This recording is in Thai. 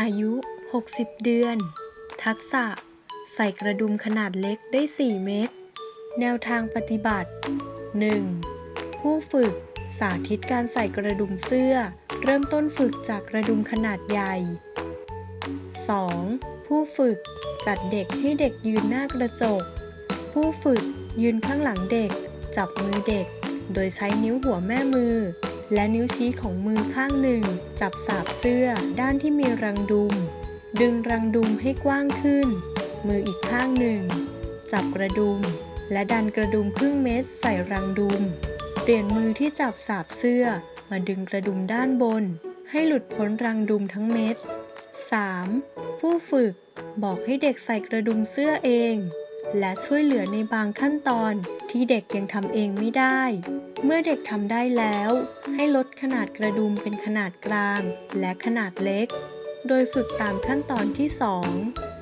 อายุ 60 เดือน ทักษะ ใส่กระดุมขนาดเล็กได้ 4 เม็ด แนวทางปฏิบัติ 1. ผู้ฝึกสาธิตการใส่กระดุมเสื้อ เริ่มต้นฝึกจากกระดุมขนาดใหญ่ 2. ผู้ฝึกจัดเด็กให้เด็กยืนหน้ากระจก ผู้ฝึกยืนข้างหลังเด็ก จับมือเด็ก โดยใช้นิ้วหัวแม่มือ และนิ้วชี้ของมือข้างหนึ่ง จับสาบเสื้อด้านที่มีรังดุม ดึงรังดุมให้กว้างขึ้น มืออีกข้างหนึ่ง จับกระดุม และดันกระดุมครึ่งเม็ดใส่รังดุม เปลี่ยนมือที่จับสาบเสื้อมาดึงกระดุมด้านบน ให้หลุดพ้นรังดุมทั้งเม็ด 3. ผู้ฝึกบอกให้เด็กใส่กระดุมเสื้อเอง และช่วยเหลือในบางขั้นตอนที่เด็กยังทำเองไม่ได้ เมื่อเด็กทำได้แล้ว ให้ลดขนาดกระดุมเป็นขนาดกลางและขนาดเล็ก โดยฝึกตามขั้นตอนที่ 2